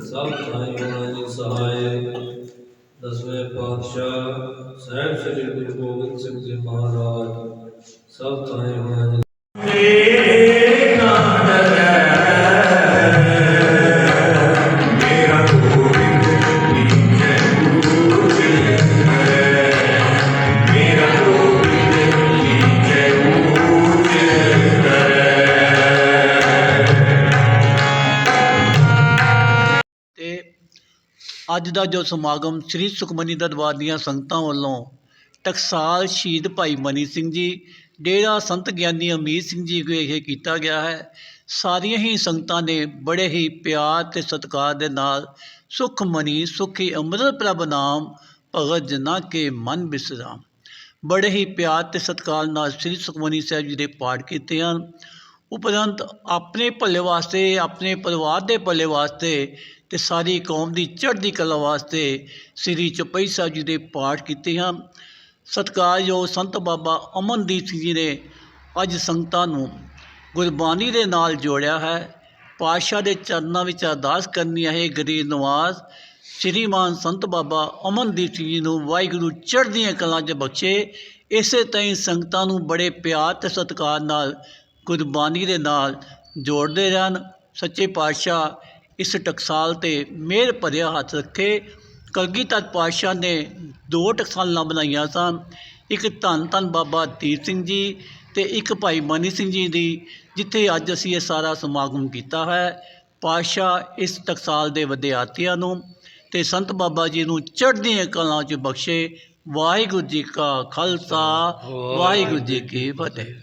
ਸਭ ਥਾਈ ਹੋਣਾ ਜੀ ਸਹਾਇ। ਦਸਵੇਂ ਪਾਤਸ਼ਾਹ, ਸਾਹਿਬ ਸ੍ਰੀ ਗੁਰੂ ਗੋਬਿੰਦ ਸਿੰਘ ਜੀ ਮਹਾਰਾਜ, ਸਭ ਥਾਈ ਹੋਣਾ ਜੀ ਅੱਜ ਦਾ ਜੋ ਸਮਾਗਮ ਸ੍ਰੀ ਸੁਖਮਨੀ ਦਰਬਾਰ ਦੀਆਂ ਸੰਗਤਾਂ ਵੱਲੋਂ ਟਕਸਾਲ ਸ਼ਹੀਦ ਭਾਈ ਮਨੀ ਸਿੰਘ ਜੀ, ਡੇਰਾ ਸੰਤ ਗਿਆਨੀ ਅਮੀਰ ਸਿੰਘ ਜੀ ਵਿਖੇ ਕੀਤਾ ਗਿਆ ਹੈ। ਸਾਰੀਆਂ ਹੀ ਸੰਗਤਾਂ ਨੇ ਬੜੇ ਹੀ ਪਿਆਰ ਤੇ ਸਤਿਕਾਰ ਦੇ ਨਾਲ ਸੁਖਮਨੀ ਸੁਖੀ ਅੰਮ੍ਰਿਤ ਪ੍ਰਭ ਨਾਮ ਭਗਤ ਜਨਾ ਕੇ ਮਨ ਬਿਸਰਾਮ। ਬੜੇ ਹੀ ਪਿਆਰ ਤੇ ਸਤਿਕਾਰ ਨਾਲ ਸ੍ਰੀ ਸੁਖਮਨੀ ਸਾਹਿਬ ਜੀ ਦੇ ਪਾਠ ਕੀਤੇ ਹਨ। ਉਪਰੰਤ ਆਪਣੇ ਭਲੇ ਵਾਸਤੇ, ਆਪਣੇ ਪਰਿਵਾਰ ਦੇ ਭਲੇ ਵਾਸਤੇ ਤੇ ਸਾਰੀ ਕੌਮ ਦੀ ਚੜ੍ਹਦੀ ਕਲਾ ਵਾਸਤੇ ਸ੍ਰੀ ਚਪਈ ਸਾਹਿਬ ਜੀ ਦੇ ਪਾਠ ਕੀਤੇ ਹਨ। ਸਤਿਕਾਰਯੋਗ ਸੰਤ ਬਾਬਾ ਅਮਨਦੀਪ ਸਿੰਘ ਜੀ ਨੇ ਅੱਜ ਸੰਗਤਾਂ ਨੂੰ ਗੁਰਬਾਣੀ ਦੇ ਨਾਲ ਜੋੜਿਆ ਹੈ। ਪਾਤਸ਼ਾਹ ਦੇ ਚਰਨਾਂ ਵਿੱਚ ਅਰਦਾਸ ਕਰਨੀ ਹੈ ਗਰੀਬ ਨਵਾਜ਼, ਸ਼੍ਰੀਮਾਨ ਸੰਤ ਬਾਬਾ ਅਮਨਦੀਪ ਸਿੰਘ ਜੀ ਨੂੰ ਵਾਹਿਗੁਰੂ ਚੜ੍ਹਦੀਆਂ ਕਲਾਂ 'ਚ ਬਖਸ਼ੇ। ਇਸੇ ਤਰ੍ਹਾਂ ਸੰਗਤਾਂ ਨੂੰ ਬੜੇ ਪਿਆਰ ਤੇ ਸਤਿਕਾਰ ਨਾਲ ਗੁਰਬਾਣੀ ਦੇ ਨਾਲ ਜੋੜਦੇ ਰਹਿਣ। ਸੱਚੇ ਪਾਤਸ਼ਾਹ ਇਸ ਟਕਸਾਲ ਤੇ ਮਿਹਰ ਭਰਿਆ ਹੱਥ ਰੱਖੇ। ਕਲਗੀ ਕਲਗੀਧਰ ਪਾਤਸ਼ਾਹ ਨੇ ਦੋ ਟਕਸਾਲਾਂ ਬਣਾਈਆਂ ਸਨ। ਇੱਕ ਧੰਨ ਧੰਨ ਬਾਬਾ ਦੀਪ ਸਿੰਘ ਜੀ ਤੇ ਇੱਕ ਭਾਈ ਮਨੀ ਸਿੰਘ ਜੀ ਦੀ, ਜਿੱਥੇ ਅੱਜ ਅਸੀਂ ਇਹ ਸਾਰਾ ਸਮਾਗਮ ਕੀਤਾ ਹੈ। ਪਾਤਸ਼ਾਹ ਇਸ ਟਕਸਾਲ ਦੇ ਵਿਦਿਆਰਥੀਆਂ ਨੂੰ ਤੇ ਸੰਤ ਬਾਬਾ ਜੀ ਨੂੰ ਚੜ੍ਹਦੀਆਂ ਕਲਾਂ 'ਚ ਬਖਸ਼ੇ। ਵਾਹਿਗੁਰੂ ਜੀ ਕਾ ਖਾਲਸਾ, ਵਾਹਿਗੁਰੂ ਜੀ ਕੀ ਫਤਿਹ।